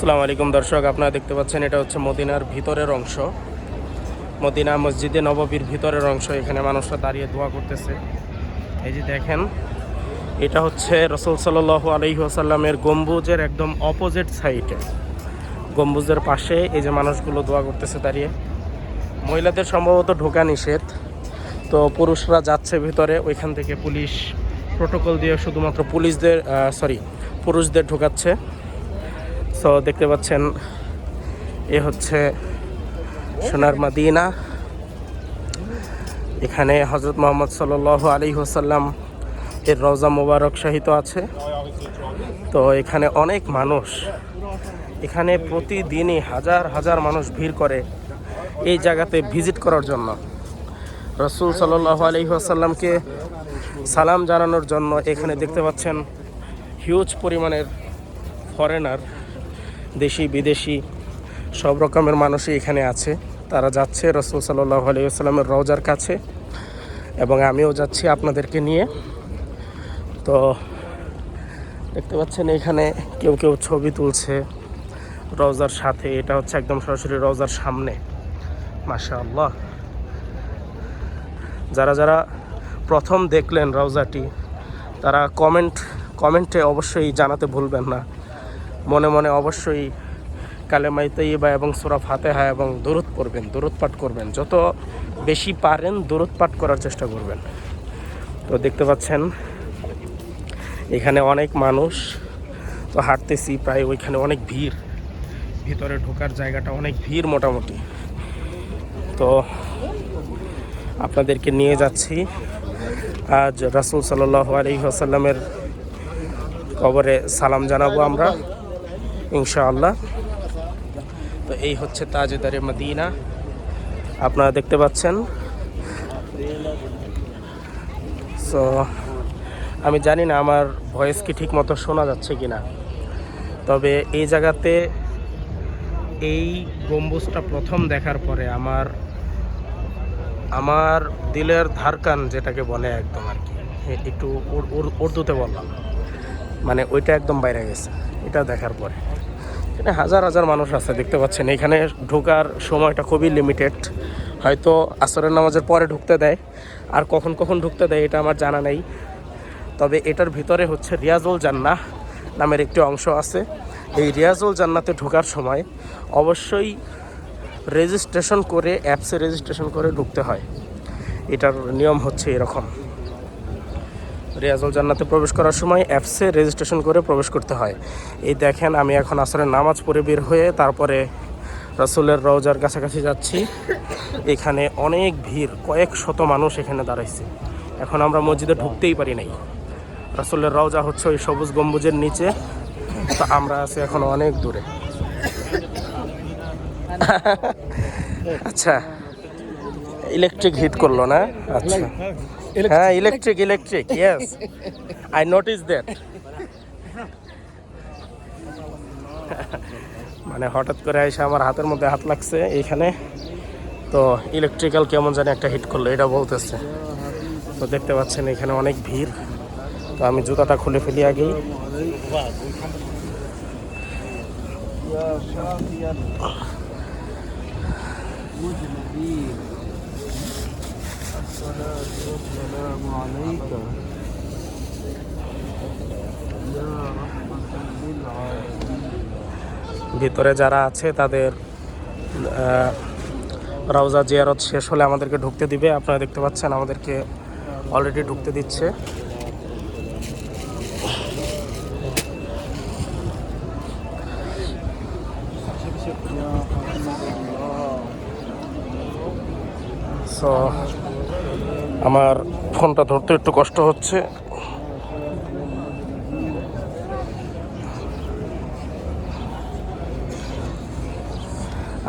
আসসালামু আলাইকুম দর্শক, আপনারা দেখতে পাচ্ছেন এটা হচ্ছে মদিনার ভিতরের অংশ। মদিনা মসজিদে নববীর ভিতরের অংশ, এখানে মানুষরা দাঁড়িয়ে দোয়া করতেছে। এই যে দেখেন, এটা হচ্ছে রসুল সাল্লাহ আলহিহাসাল্লামের গম্বুজের একদম অপোজিট সাইডে। গম্বুজের পাশে এই যে মানুষগুলো দোয়া করতেছে দাঁড়িয়ে। মহিলাদের সম্ভবত ঢোকা নিষেধ। তো পুরুষরা যাচ্ছে ভিতরে, ওইখান থেকে পুলিশ প্রোটোকল দিয়ে শুধুমাত্র পুলিশদের সরি পুরুষদের ঢোকাচ্ছে। সো দেখতে পাচ্ছেন, এ হচ্ছে সোনার মাদিনা। এখানে হজরত মোহাম্মদ সাল আলী হোসাল্লাম এর রওজা মোবারক সাহিত আছে। তো এখানে অনেক মানুষ, এখানে প্রতিদিনই হাজার হাজার মানুষ ভিড় করে এই জায়গাতে ভিজিট করার জন্য। রসুল সাল্লাহ আলী আসাল্লামকে সালাম জানানোর জন্য এখানে দেখতে পাচ্ছেন, হিউজ পরিমাণের ফরেনার দেশি, বিদেশি, সব রকমের মানুষই এখানে আছে। তারা যাচ্ছে রসুল সাল্লাহ আলী আসসালামের রওজার কাছে এবং আমিও যাচ্ছি আপনাদেরকে নিয়ে। তো দেখতে পাচ্ছেন এখানে কেউ কেউ ছবি তুলছে রওজার সাথে। এটা হচ্ছে একদম সরাসরি রওজার সামনে। মাশা আল্লাহ যারা যারা প্রথম দেখলেন রওজাটি, তারা কমেন্ট, কমেন্টে অবশ্যই জানাতে ভুলবেন না। মনে মনে অবশ্যই কালেমাই তৈবা এবং সুরা ফাতেহা এবং দূরত পড়বেন দূরত পাঠ করবেন। যত বেশি পারেন দূরত পাঠ করার চেষ্টা করবেন। তো দেখতে পাচ্ছেন, এখানে অনেক মানুষ, তো হাঁটতেছি, প্রায় ওইখানে অনেক ভিড়। ভিতরে ঢোকার জায়গাটা অনেক ভিড় মোটামুটি। তো আপনাদেরকে নিয়ে যাচ্ছি। আজ রাসুল সাল্লাহ আলী আসাল্লামের কবরে সালাম জানাব আমরা। ইনশাআল্লাহ। তো এই হচ্ছে তাজেদারে মদিনা। আপনারা দেখতে পাচ্ছেন। সো আমি জানি না আমার ভয়েস কি ঠিক মতো শোনা যাচ্ছে কি না তবে এই জায়গাতে এই গম্বুজটা প্রথম দেখার পরে আমার আমার দিলের ধারকান যেটাকে বলে একদম আর কি একটু উর- উর- উর্দুতে বললাম। মানে ওইটা একদম বাইরে গেছে, এটা দেখার পরে। এখানে হাজার হাজার মানুষ আছে, দেখতে পাচ্ছেন। এখানে ঢোকার সময়টা খুবই লিমিটেড হয়তো আসরের নামাজের পরে ঢুকতে দেয়, আর কখন কখন ঢুকতে দেয় এটা আমার জানা নেই। তবে এটার ভিতরে হচ্ছে রিয়াজুল জান্না নামের একটি অংশ আছে। এই রিয়াজুল জান্নাতে ঢোকার সময় অবশ্যই রেজিস্ট্রেশন করে অ্যাপসে রেজিস্ট্রেশন করে ঢুকতে হয়। এটার নিয়ম হচ্ছে এরকম। রিয়াজুল জান্নাতে প্রবেশ করার সময় অ্যাপসে রেজিস্ট্রেশন করে প্রবেশ করতে হয়। এই দেখেন, আমি এখন আসলে নামাজ পড়ে বের হয়ে তারপরে রসুলের রওজার কাছাকাছি যাচ্ছি। এখানে অনেক ভিড়, কয়েক শত মানুষ এখানে দাঁড়াইছে। এখন আমরা মসজিদে ঢুকতেই পারি নাই। রসুলের রওজা হচ্ছে ওই সবুজ গম্বুজের নিচে। তো আমরা আছি এখন অনেক দূরে। আচ্ছা ইলেকট্রিক হিট করল না? আচ্ছা। হ্যাঁ electric electric yes I notice that মানে হঠাৎ করে এসে আমার হাতের মধ্যে হাত লাগছে এইখানে। তো ইলেকট্রিক্যাল কেমন জানি একটা হিট করল এটা বলতেছে। তো দেখতে পাচ্ছেন এখানে অনেক ভিড়। তো আমি জুতাটা খুলে ফেলি আগেই। السلام عليك يا رحمة للعالمين ভিতরে যারা আছে তাদের আহ, রওজা জিয়ারত শেষ হলে আমাদেরকে ঢুকতে দিবে আপনারা দেখতে পাচ্ছেন আমাদেরকে অলরেডি ঢুকতে দিচ্ছে يا حبيب الله সো আমার ফোনটা ধরতে একটু কষ্ট হচ্ছে।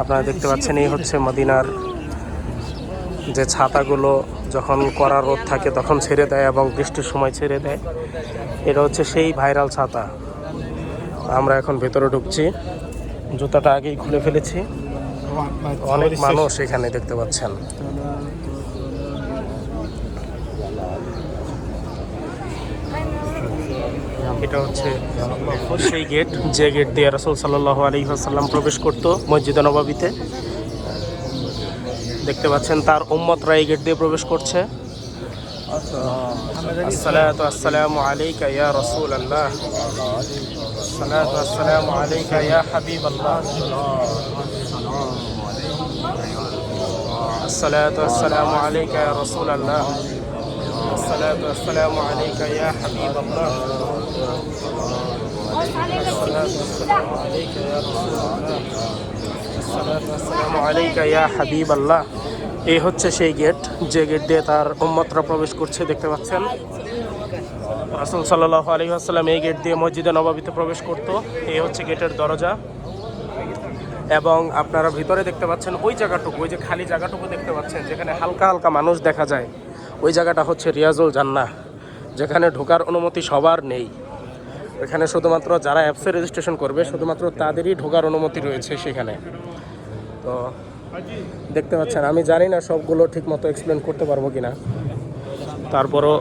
আপনারা দেখতে পাচ্ছেন, এই হচ্ছে মদিনার যে ছাতাগুলো, যখন কড়া রোদ থাকে তখন ছেড়ে দেয় এবং বৃষ্টির সময় ছেড়ে দেয়। এটা হচ্ছে সেই ভাইরাল ছাতা। আমরা এখন ভেতরে ঢুকছি। জুতাটা আগেই খুলে ফেলেছি। অনেক মানুষ এখানে দেখতে পাচ্ছেন। এটা হচ্ছে সেই গেট যে গেট দিয়ে রাসুল সাল্লাহ আলী আসাল্লাম প্রবেশ করত মসজিদ নবাবিতে। দেখতে পাচ্ছেন তার উম্মতরা রায় গেট দিয়ে প্রবেশ করছে। আসসালাতু আসসালামু আলাইকা ইয়া রাসূল আল্লাহ আসসালাতু আসসালামু আলাইকা ইয়া হাবিব আল্লাহ আসসালাতু আসসালামু আলাইকা ইয়া রাসূল আল্লাহ الصلاة والسلام عليك يا حبيب الله الصلاة والسلام عليك يا رسول الله الصلاة والسلام عليك يا حبيب الله এই হচ্ছে সেই গেট যে গেট দিয়ে তার উম্মতরা প্রবেশ করছে দেখতে পাচ্ছেন রাসুল সাল্লাহ আলী আসসালাম এই গেট দিয়ে মসজিদে নবাবিতে প্রবেশ করত এই হচ্ছে গেটের দরজা এবং আপনারা ভিতরে দেখতে পাচ্ছেন ওই জায়গাটুকু ওই যে খালি জায়গাটুকু দেখতে পাচ্ছেন যেখানে হালকা হালকা মানুষ দেখা যায় ওই জায়গাটা হচ্ছে রিয়াজুল জান্নাহ, যেখানে ঢোকার অনুমতি সবার নেই। এখানে শুধুমাত্র যারা অ্যাপসে রেজিস্ট্রেশন করবে, শুধুমাত্র তাদেরই ঢোকার অনুমতি রয়েছে সেখানে। তো দেখতে পাচ্ছেন, আমি জানি না সবগুলো ঠিকমতো এক্সপ্লেন করতে পারব কি না তারপরও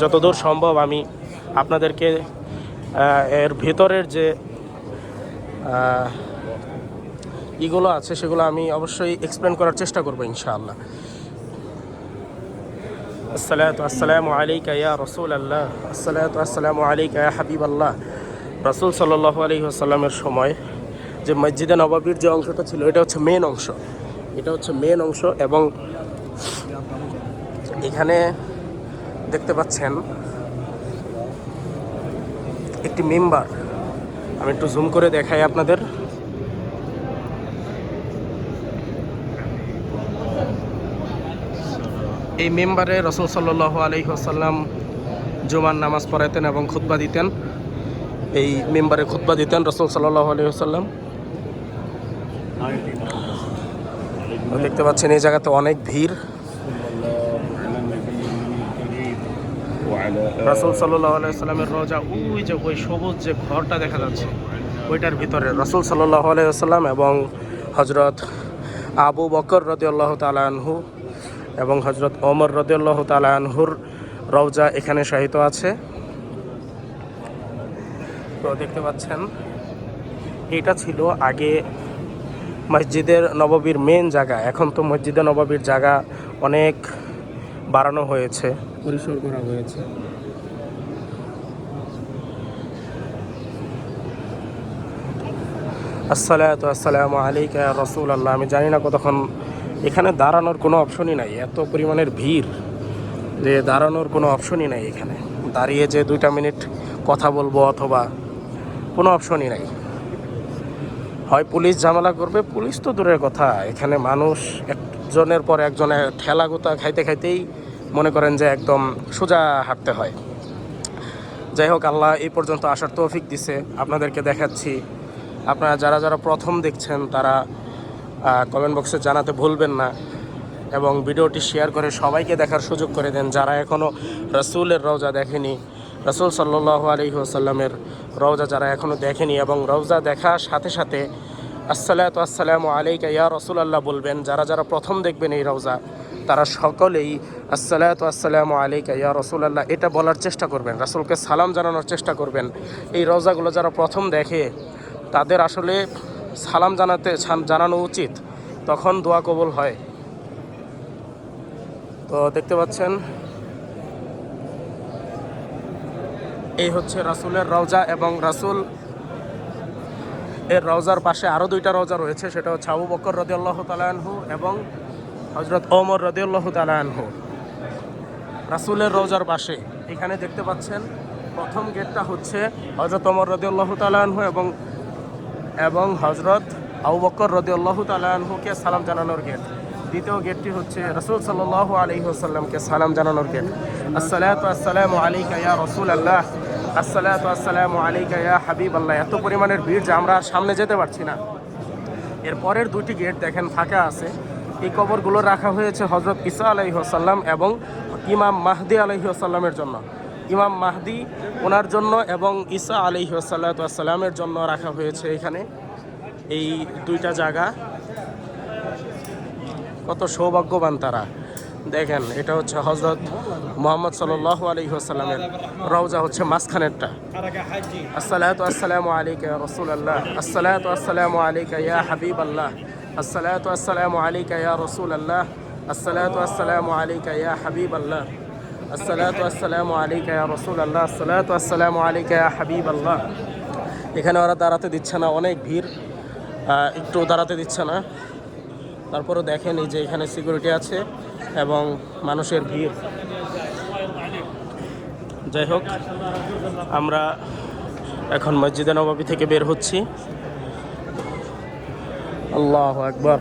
যতদূর সম্ভব আমি আপনাদেরকে এর ভেতরের যে ইগুলো আছে সেগুলো আমি অবশ্যই এক্সপ্লেন করার চেষ্টা করব ইনশাআল্লাহ। আসসালাতু আসসালামু আলাইকা ইয়া রসুল আল্লাহ আসসালাতু আসসালামু আলাইকা ইয়া হাবিব আল্লাহ রসুল সাল্লাহ আলী আসাল্লামের সময় যে মসজিদে নবাবির যে অংশটা ছিল, এটা হচ্ছে মেন অংশ। এটা হচ্ছে মেন অংশ এবং এখানে দেখতে পাচ্ছেন একটি মেম্বার। আমি একটু জুম করে দেখাই আপনাদের। এই মেম্বারে রসুল সাল্লাহ আলহিহাসাল্লাম জুমার নামাজ পড়াইতেন এবং খুতবা দিতেন। এই মেম্বারে খুতবা দিতেন রসুল সাল্লাহ আলহিহাসাল্লাম দেখতে পাচ্ছেন এই জায়গাতে অনেক ভিড়। রাসুল সাল্লাহ রোজা, ওই যে ওই সবুজ যে ঘরটা দেখা যাচ্ছে, ওইটার ভিতরে রাসুল সাল্লাহ আলাইসাল্লাম এবং হজরত আবু বকর রদিয়াল্লাহ তালানহু এবং হজরত ওমর রদিয়াল্লাহ তালানহুর রওজা এখানে শাহিত আছে। তো দেখতে পাচ্ছেন এটা ছিল আগে মসজিদের নববীর মেন জায়গা। এখন তো মসজিদে নববীর জায়গা অনেক বাড়ানো হয়েছে। পরিসর করা হয়েছে। আসসালাতু আসসালামু আলাইকা রসুল আল্লাহ আমি জানি না কতক্ষণ এখানে দাঁড়ানোর কোনো অপশনই নাই। এত পরিমাণের ভিড় যে দাঁড়ানোর কোনো অপশনই নাই এখানে। দাঁড়িয়ে যে দুইটা মিনিট কথা বলব অথবা কোনো অপশনই নাই। হয় পুলিশ ঝামেলা করবে, পুলিশ তো দূরের কথা। এখানে মানুষ একজনের পর একজনের ঠেলা গোতা খাইতে খাইতেই মনে করেন যে একদম সোজা হাঁটতে হয়। যাই হোক, আল্লাহ এই পর্যন্ত আসার তৌফিক দিছে। আপনাদেরকে দেখাচ্ছি। আপনারা যারা যারা প্রথম দেখছেন, তারা কমেন্ট বক্সে জানাতে ভুলবেন না। এবং ভিডিওটি শেয়ার করে সবাইকে দেখার সুযোগ করে দেন যারা এখনও রসুলের রওজা দেখেনি। রসুল সাল্লাহ আলী আসাল্লামের রওজা যারা এখনও দেখেনি এবং রওজা দেখার সাথে সাথে আসসালাতু আসসালামু আলাইকা ইয়া রসুল আল্লাহ বলবেন, যারা যারা প্রথম দেখবেন এই রওজা, তারা সকলেই আসসালাতু আসসালামু আলাইকা ইয়া রসুল আল্লাহ এটা বলার চেষ্টা করবেন, রাসুলকে সালাম জানানোর চেষ্টা করবেন। এই রওজাগুলো যারা প্রথম দেখে, তাদের আসলে সালাম জানাতে জানানো উচিত, তখন দোয়া কবুল হয়। তো দেখতে পাচ্ছেন, এই হচ্ছে রাসুলের রওজা এবং রাসুল এর রওজার পাশে আরও দুইটা রওজা রয়েছে, সেটা হচ্ছে আবু বকর রদিয়াল্লাহ তালানহু এবং হজরত ওমর রদিয়াল্লাহ তালানহু রাসুলের রওজার পাশে, এখানে দেখতে পাচ্ছেন, প্রথম গেটটা হচ্ছে হজরত ওমর রদিয়াল্লাহ তালানহু এবং এবং হজরত আবু বকর রদিয়াল্লাহ তালানহুকে সালাম জানানোর গেট। দ্বিতীয় গেটটি হচ্ছে রসুল সাল্লাহ আলহিহাসাল্লামকে সালাম জানানোর গেট। আসসালাতু আসসালামু আলাইকা ইয়া রসুল আল্লাহ আসসালাতু আসসালামু আলাইকা ইয়া হাবিব আল্লাহ এত পরিমাণের ভিড় যে আমরা সামনে যেতে পারছি না। এর পরের দুইটি গেট দেখেন ফাঁকা আছে। এই কবরগুলো রাখা হয়েছে হজরত ইসা আলাইহাসাল্লাম এবং ইমাম মাহদি আলাইহাসাল্লামের জন্য। ইমাম মাহদি ওনার জন্য এবং ঈসা আলাইহাসাল্লামের জন্য রাখা হয়েছে এখানে। এই দুইটা জায়গা। কত সৌভাগ্যবান তারা। দেখেন, এটা হচ্ছে হজরত মোহাম্মদ সাল্লাহ আলী আসাল্লামের রওজা হচ্ছে মাঝখানেরটা। আসসালাতু আসসালামু আলাইকা ইয়া রাসূলুল্লাহ। আসসালাতু আসসালামু আলাইকা ইয়া হাবিবাল্লাহ। আসসালাতু আসসালামু আলাইকা ইয়া রাসূলুল্লাহ। আসসালাতু আসসালামু আলাইকা ইয়া হাবিবাল্লাহ। আসসালাতু আসসালামু আলাইকা ইয়া রাসূলুল্লাহ, আসসালাতু আসসালামু আলাইকা ইয়া হাবিবাল্লাহ। এখানে ওরা দাঁড়াতে দিচ্ছে না, অনেক ভিড়। একটু দাঁড়াতে দিচ্ছে না। তারপরেও দেখেন এই যে এখানে সিকিউরিটি আছে এবং মানুষের ভিড়। যাই হোক, আমরা এখন মসজিদে নবাবী থেকে বের হচ্ছি। আল্লাহ একবার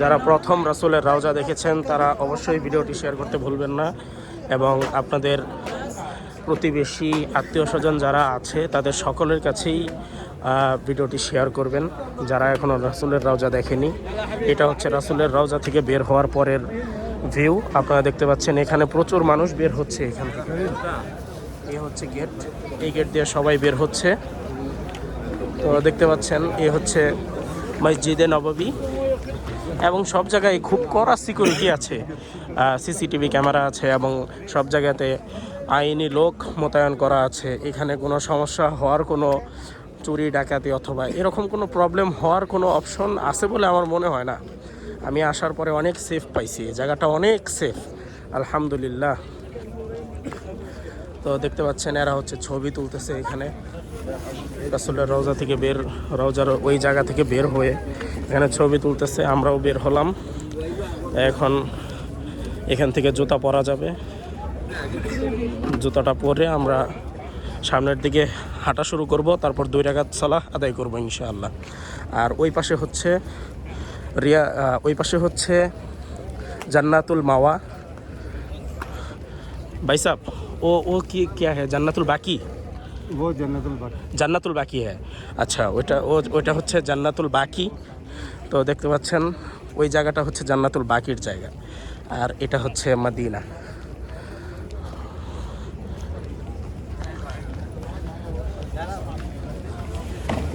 যারা প্রথম রাসুলের রওজা দেখেছেন, তারা অবশ্যই ভিডিওটি শেয়ার করতে ভুলবেন না। এবং আপনাদের প্রতিবেশী আত্মীয় স্বজন যারা আছে, তাদের সকলের কাছেই ভিডিওটি শেয়ার করবেন। যারা এখনও রাসূলের রওজা দেখেনি, এটা হচ্ছে রাসূলের রওজা থেকে বের হওয়ার পরের ভিউ আপনারা দেখতে পাচ্ছেন, এখানে প্রচুর মানুষ বের হচ্ছে এখান থেকে। এই হচ্ছে গেট এই গেট দিয়ে সবাই বের হচ্ছে। তো দেখতে পাচ্ছেন, এ হচ্ছে মসজিদে নববী। এবং সব জায়গায় খুব কড়া সিকিউরিটি আছে। সিসিটিভি ক্যামেরা আছে এবং সব জায়গাতে আইনি লোক মোতায়েন করা আছে। এখানে কোনো সমস্যা হওয়ার কোনো চুরি, ডাকাতি অথবা এরকম কোনো প্রবলেম হওয়ার কোনো অপশন আছে বলে আমার মনে হয় না। আমি আসার পরে অনেক সেফ পাইছি। জায়গাটা অনেক সেফ আলহামদুলিল্লাহ। তো দেখতে পাচ্ছেন, এরা হচ্ছে ছবি তুলতেছে এখানে। রাসুলের রওজা থেকে বের, রওজার ওই জায়গা থেকে বের হয়ে এখানে ছবি তুলতেছে। আমরাও বের হলাম। এখন এখান থেকে জুতা পরা যাবে জুতাটা পরে আমরা সামনের দিকে হাঁটা শুরু করব তারপর দুই রাগাত সালাহ আদায় করবো ইনশাআল্লাহ আর ওই পাশে হচ্ছে রিয়া আহ, ওই পাশে হচ্ছে জান্নাতুল মাওয়া भाई साहब वो वो की क्या है जन्नतुल बाकी वो जन्नतुल बाकी জান্নাতুল বাকি হ্যাঁ আচ্ছা ওইটা ও ওইটা হচ্ছে জান্নাতুল বাকি তো দেখতে পাচ্ছেন ওই জায়গাটা হচ্ছে জান্নাতুল বাকির জায়গা আর এটা হচ্ছে মাদিনা।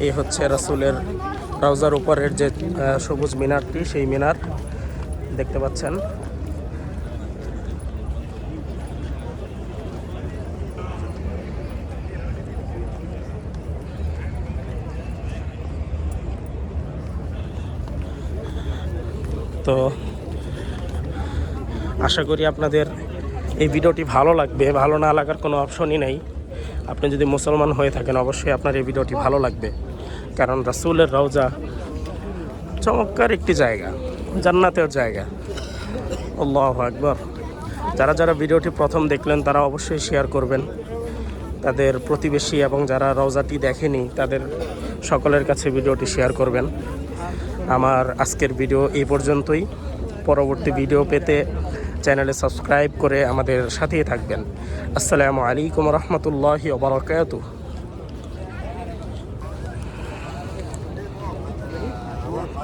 এই হচ্ছে রাসূলের রওজার উপরের যে সবুজ মিনারটি, সেই মিনার দেখতে পাচ্ছেন। তো আশা করি আপনাদের এই ভিডিওটি ভালো লাগবে। ভালো না লাগার কোনো অপশনই নেই। আপনি যদি মুসলমান হয়ে থাকেন, অবশ্যই আপনার এই ভিডিওটি ভালো লাগবে। কারণ রাসুলের রওজা চমৎকার একটি জায়গা, জান্নাতের জায়গা। আল্লাহ আকবর। যারা যারা ভিডিওটি প্রথম দেখলেন, তারা অবশ্যই শেয়ার করবেন। তাদের প্রতিবেশী এবং যারা রওজাটি দেখেনি, তাদের সকলের কাছে ভিডিওটি শেয়ার করবেন। আমার আজকের ভিডিও এই পর্যন্তই। পরবর্তী ভিডিও পেতে চ্যানেলে সাবস্ক্রাইব করে আমাদের সাথেই থাকবেন। আসসালামু আলাইকুম রহমতুল্লাহি ওবরাকাতুহ